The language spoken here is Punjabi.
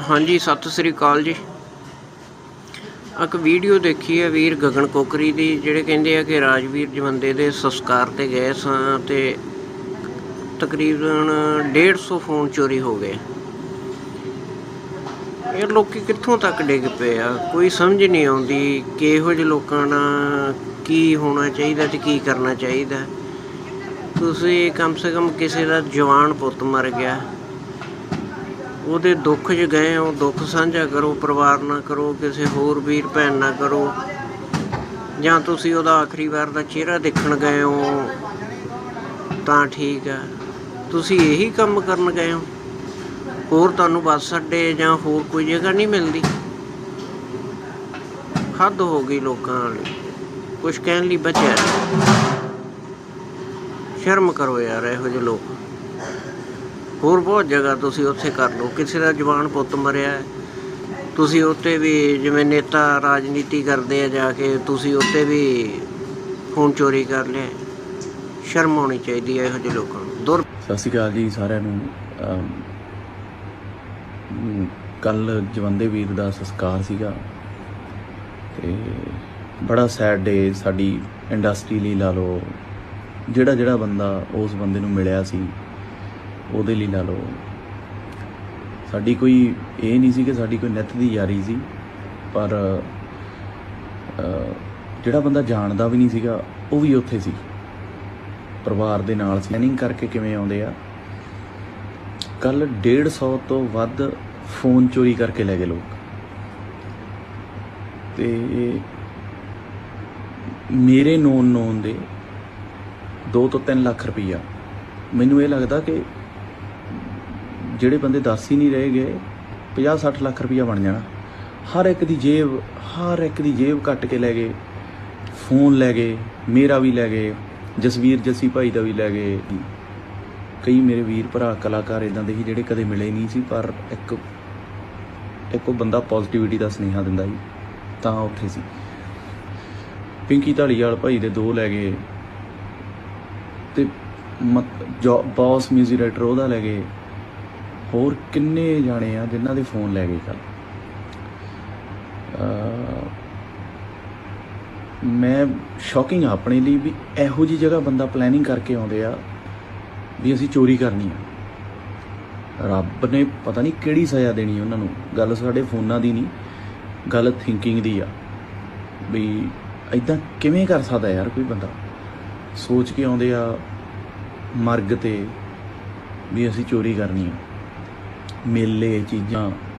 ਹਾਂਜੀ, ਸਤਿ ਸ੍ਰੀ ਅਕਾਲ ਜੀ। ਇੱਕ ਵੀਡੀਓ ਦੇਖੀ ਹੈ ਵੀਰ ਗਗਨ ਕੋਕਰੀ ਦੀ, ਜਿਹੜੇ ਕਹਿੰਦੇ ਆ ਕਿ ਰਾਜਵੀਰ ਜਵੰਦੇ ਦੇ ਸੰਸਕਾਰ ਤੇ ਗਏ ਸਾਂ ਤੇ ਤਕਰੀਬਨ 150 ਫੋਨ ਚੋਰੀ ਹੋ ਗਏ। ਇਹ ਲੋਕੀ ਕਿੱਥੋਂ ਤੱਕ ਡਿੱਗ ਪਏ ਆ? ਕੋਈ ਸਮਝ ਨਹੀਂ ਆਉਂਦੀ ਕਿਹੋ ਜਿਹੇ ਲੋਕਾਂ ਨਾਲ ਕੀ ਹੋਣਾ ਚਾਹੀਦਾ ਤੇ ਕੀ ਕਰਨਾ ਚਾਹੀਦਾ। ਤੁਸੀਂ ਕਮ ਸੇ ਕਮ ਕਿਸੇ ਦਾ ਜਵਾਨ ਪੁੱਤ ਮਰ ਗਿਆ। ਉਹਦੇ ਦੁੱਖ 'ਚ ਗਏ ਹੋ, ਦੁੱਖ ਸਾਂਝਾ ਕਰੋ, ਪਰਿਵਾਰ ਨਾਲ ਕਰੋ, ਕਿਸੇ ਹੋਰ ਵੀਰ ਭੈਣ ਨਾਲ ਕਰੋ। ਜਾਂ ਤੁਸੀਂ ਉਹਦਾ ਆਖਰੀ ਵਾਰ ਦਾ ਚਿਹਰਾ ਦੇਖਣ ਗਏ ਹੋ, ਤਾਂ ਠੀਕ ਹੈ। ਤੁਸੀਂ ਇਹੀ ਕੰਮ ਕਰਨ ਗਏ ਹੋ। ਹੋਰ ਤੁਹਾਨੂੰ ਬੱਸ ਅੱਡੇ ਜਾਂ ਹੋਰ ਕੋਈ ਜਗ੍ਹਾ ਨਹੀਂ ਮਿਲਦੀ। ਹੱਦ ਹੋ ਗਈ ਲੋਕਾਂ ਵਾਲੀ। ਕੁਝ ਕਹਿਣ ਲਈ ਬਚਿਆ ਸ਼ਰਮ ਕਰੋ ਯਾਰ, ਇਹੋ ਜਿਹੇ ਲੋਕ। ਹੋਰ ਬਹੁਤ ਜਗ੍ਹਾ ਤੁਸੀਂ ਉੱਥੇ ਕਰ ਲਓ। ਕਿਸੇ ਦਾ ਜਵਾਨ ਪੁੱਤ ਮਰਿਆ ਹੈ, ਤੁਸੀਂ ਉੱਤੇ ਵੀ ਜਿਵੇਂ ਨੇਤਾ ਰਾਜਨੀਤੀ ਕਰਦੇ ਆ ਜਾ ਕੇ ਤੁਸੀਂ ਉੱਤੇ ਵੀ ਫੋਨ ਚੋਰੀ ਕਰ ਲਿਆ। ਸ਼ਰਮ ਆਉਣੀ ਚਾਹੀਦੀ ਹੈ ਇਹੋ ਜਿਹੇ ਲੋਕਾਂ ਨੂੰ। ਦੁਰ ਸਤਿ ਸ਼੍ਰੀ ਅਕਾਲ ਜੀ ਸਾਰਿਆਂ ਨੂੰ। ਕੱਲ ਜਵੰਦੇ ਵੀਰ ਦਾ ਸੰਸਕਾਰ ਸੀਗਾ। ਤੇ ਬੜਾ ਸੈਡ ਡੇ ਸਾਡੀ ਇੰਡਸਟਰੀ ਲਈ ਲਾ ਲਓ। ਜਿਹੜਾ ਜਿਹੜਾ ਬੰਦਾ ਉਸ ਬੰਦੇ ਨੂੰ ਮਿਲਿਆ ਸੀ ਉਹਦੇ ਲਈ ਲਾ ਲਓ। ਸਾਡੀ ਕੋਈ ਇਹ ਨਹੀਂ ਸੀ ਕਿ ਸਾਡੀ ਕੋਈ ਨਿੱਤ ਦੀ ਯਾਰੀ ਸੀ, ਪਰ ਜਿਹੜਾ ਬੰਦਾ ਜਾਣਦਾ ਵੀ ਨਹੀਂ ਸੀਗਾ, ਉਹ ਵੀ ਉੱਥੇ ਸੀ। ਪਰਿਵਾਰ ਦੇ ਨਾਲ ਸੀ। ਕਰਕੇ ਕਿਵੇਂ ਆਉਂਦੇ ਆ? ਕੱਲ 150 ਤੋਂ ਵੱਧ ਫੋਨ ਚੋਰੀ ਕਰਕੇ ਲੈ ਗਏ ਲੋਕ। ਤੇ ਮੇਰੇ ਨੋਨ ਨੋਨ ਦੇ 2 ਤੋਂ 3 ਲੱਖ ਰੁਪਈਆ। ਮੈਨੂੰ ਇਹ ਲੱਗਦਾ ਕਿ ਜਿਹੜੇ ਬੰਦੇ ਦੱਸ ਹੀ ਨਹੀਂ ਰਹੇ ਗਏ 50 60 ਲੱਖ ਰੁਪਈਆ ਬਣ ਜਾਣਾ। ਹਰ ਇੱਕ ਦੀ ਜੇਬ, ਹਰ ਇੱਕ ਦੀ ਜੇਬ ਕੱਟ ਕੇ ਲੈ ਗਏ, ਫੋਨ ਲੈ ਗਏ, ਮੇਰਾ ਵੀ ਲੈ ਗਏ, ਜਸਵੀਰ ਜੱਸੀ ਭਾਈ ਦਾ ਵੀ ਲੈ ਗਏ। ਕਈ ਮੇਰੇ ਵੀਰ ਭਰਾ, ਕਲਾਕਾਰ ਇਦਾਂ ਦੇ ਸੀ ਜਿਹੜੇ ਕਦੇ ਮਿਲੇ ਨਹੀਂ ਸੀ, ਪਰ ਇੱਕ ਇੱਕ ਉਹ ਬੰਦਾ ਪੋਜ਼ਿਟਿਵਿਟੀ ਦਾ ਸੁਨੇਹਾ ਦਿੰਦਾ ਸੀ, ਤਾਂ ਉੱਥੇ ਸੀ। ਪਿੰਕੀ ਢਾਲੀਵਾਲ ਭਾਈ ਦੇ ਦੋ ਲੈ ਗਏ। ਤੇ ਬੌਸ ਮਿਊਜ਼ਿਕ ਡਾਇਰੈਕਟਰ ਉਹਦਾ ਲੈ ਗਏ। ਹੋਰ ਕਿੰਨੇ ਜਾਣੇ ਆ ਜਿਨ੍ਹਾਂ ਦੇ ਫੋਨ ਲੈ ਗਏ ਕੱਲ ਮੈਂ ਸ਼ੌਕਿੰਗ ਆ ਆਪਣੇ ਲਈ ਵੀ ਇਹੋ ਜੀ ਜਗ੍ਹਾ ਬੰਦਾ ਪਲੈਨਿੰਗ ਕਰਕੇ ਆਉਂਦੇ ਆ ਵੀ ਅਸੀਂ ਚੋਰੀ ਕਰਨੀ ਆ। ਰੱਬ ਨੇ ਪਤਾ ਨਹੀਂ ਕਿਹੜੀ ਸਜ਼ਾ ਦੇਣੀ ਉਹਨਾਂ ਨੂੰ। ਗੱਲ ਸਾਡੇ ਫੋਨਾਂ ਦੀ ਨਹੀਂ, ਗੱਲ ਥਿੰਕਿੰਗ ਦੀ ਆ। ਵੀ ਐਦਾਂ ਕਿਵੇਂ ਕਰ ਸਕਦਾ ਯਾਰ ਕੋਈ ਬੰਦਾ? ਸੋਚ ਕੇ ਆਉਂਦੇ ਆ ਮਰਗ ਤੇ ਵੀ ਅਸੀਂ ਚੋਰੀ ਕਰਨੀ ਆ। ਮੇਲੇ ਚੀਜ਼ਾਂ।